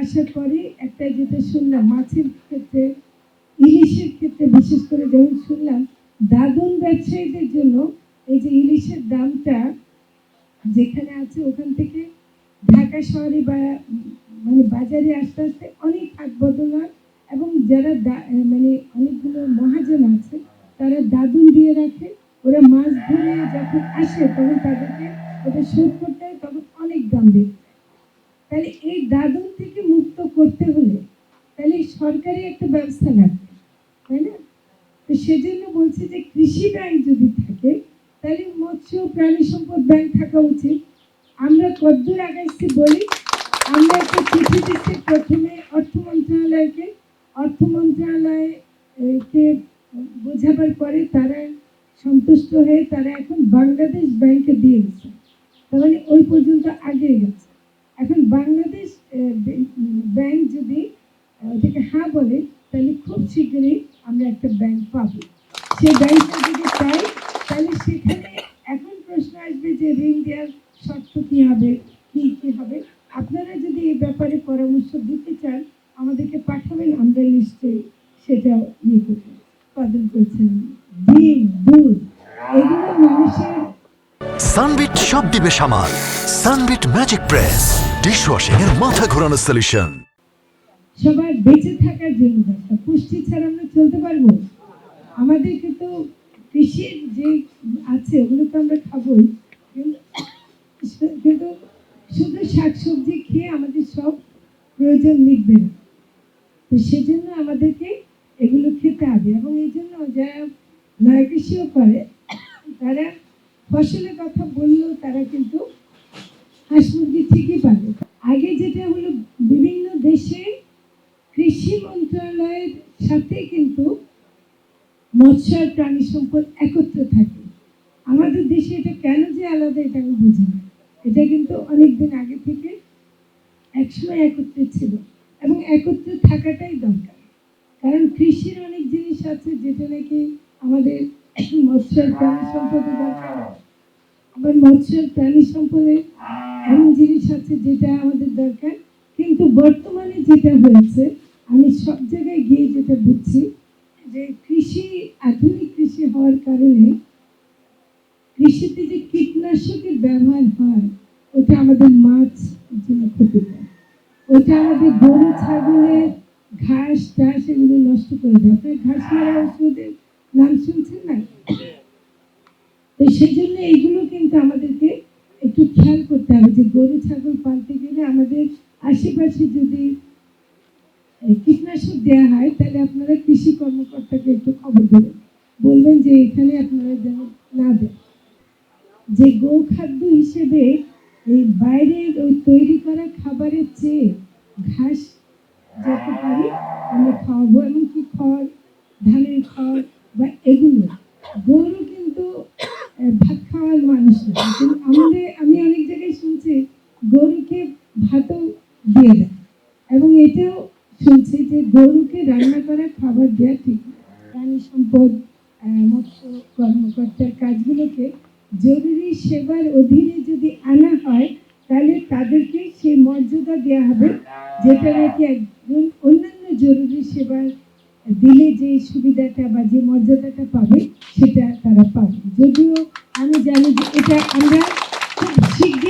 আসার পরে একটা যেটা শুনলাম, মাছের ক্ষেত্রে, ইলিশের ক্ষেত্রে বিশেষ করে যখন শুনলাম দাদন ব্যবসায়ীদের জন্য এই যে ইলিশের দামটা যেখানে আছে ওখান থেকে ঢাকা শহরে বা মানে বাজারে আস্তে আস্তে অনেক হাট বদল হয় এবং যারা মানে অনেকগুলো মহাজন আছে, তারা দাদুন দিয়ে রাখে ওরা মাছ ধরে যখন আসে তখন তাদেরকে ওটা শোধ করতে হয়, তখন অনেক দাম দিতে। তাহলে এই দাদন থেকে করতে হলে তাহলে সরকারি একটা ব্যবস্থা লাগবে, তাই না? তো সেজন্য বলছি যে কৃষি ব্যাংক যদি থাকে, তাহলে মৎস্য প্রাণী সম্পদ ব্যাংক থাকা উচিত। আমরা কদ্দূর আগাইছি বলি, আমরা একটা চিঠি দিচ্ছি প্রথমে অর্থ মন্ত্রণালয়কে। অর্থ মন্ত্রণালয়কে বোঝাবার পরে তারা সন্তুষ্ট হয়ে তারা এখন বাংলাদেশ ব্যাংকে দিয়ে দিচ্ছে তার মানে ওই পর্যন্ত আগে গেছে। এখন বাংলাদেশ ব্যাংক যদি ওটাকে হ্যাঁ বলে, তাহলে খুব শীঘ্রই আমরা একটা ব্যাংক পাবো। সেই ব্যাংকটা যদি চাই, তাহলে সেখানে এখন প্রশ্ন আসবে যে ঋণ দেওয়ার শর্ত কী হবে, কী কী হবে? আপনারা যদি এই ব্যাপারে পরামর্শ দিতে চান, আমাদেরকে পাঠাবেন, আমরা নিশ্চয়ই সেটা ইয়ে করব। উৎপাদন করছেন ডিম দুধ, এগুলো মানুষের সানবিট সব দিবে সামাল। সানবিট ম্যাজিক প্রেস, ডিশওয়াশিং এর মাথা ঘোরানো সলিউশন সবার বেঁচে থাকার জন্য দরকার পুষ্টি ছাড়া আমরা চলতে পারব? আমাদেরকে তো কৃষির যে আছে, ওগুলো তো আমরা খাবোই। কিন্তু শুধু শাকসবজি খেয়ে আমাদের সব প্রয়োজন মিটবে না। তো সেজন্য আমাদেরকে এগুলো খেতে হবে এবং এই জন্য যারা নয় কৃষিও করে, তারা ফসলের কথা বললেও তারা কিন্তু হাঁস মুরগি ঠিকই পাবে। আগে যেটা হলো বিভিন্ন কৃষি মন্ত্রণালয়ের সাথে কিন্তু মৎস্য আর প্রাণী সম্পদ একত্র থাকে। আমাদের দেশে এটা কেন যে আলাদা এটা আমি বুঝি না। এটা কিন্তু অনেক দিন আগে থেকে একসময় একত্রে ছিল এবং একত্রে থাকাটাই দরকার। কারণ কৃষির অনেক জিনিস আছে যেটা নাকি আমাদের মৎস্য আর প্রাণী সম্পদের দরকার। আবার মৎস্য আর প্রাণী সম্পদে এমন জিনিস আছে যেটা আমাদের দরকার। কিন্তু বর্তমানে যেটা হয়েছে আমি সব জায়গায় গিয়ে যেটা বুঝছি যে কৃষি, আধুনিক কৃষি হওয়ার কারণে কৃষিতে যে কীটনাশকের ব্যবহার হয়, ওটা আমাদের মাছ জন্য ক্ষতিকর। ওটা আমাদের গরু, ছাগলের ঘাস টাস এগুলো নষ্ট করে দেয়। আপনার ঘাস মারা ওষুধের নাম শুনছেন না? তো সেই জন্য এইগুলো কিন্তু আমাদেরকে একটু খেয়াল করতে হবে যে গরু, ছাগল পালতে গেলে আমাদের আশেপাশে যদি কীটনাশক দেওয়া হয়, তাহলে আপনারা কৃষি কর্মকর্তাকে একটু খবর দেবেন। বলবেন যে এখানে আপনারা যেন না দেন। যে গোখাদ্য হিসেবে এই বাইরের ওই তৈরি করা খাবারের চেয়ে ঘাস যত পারি, আমরা খাওয়াবো। এমনকি খড়, ধানের খড় বা এগুলো, গরু কিন্তু ভাত খাওয়ার মানুষ না। কিন্তু আমাদের, আমি অনেক জায়গায় শুনছি, গরুকে ভাতও দিয়ে দেয়। এবং এটাও শুনছি যে গরুকে রান্না করা খাবার দেওয়া ঠিক। প্রাণী সম্পদ মৎস্য কর্মকর্তার কাজগুলোকে জরুরি সেবার অধীনে যদি আনা হয়, তাহলে তাদেরকে সেই মর্যাদা দেওয়া হবে, যেটা নাকি একজন অন্যান্য জরুরি সেবার দিলে যে সুবিধাটা বা যে মর্যাদাটা পাবে, সেটা তারা পাবে যদিও আমি জানি যে এটা আমরা খুব শিগগিরই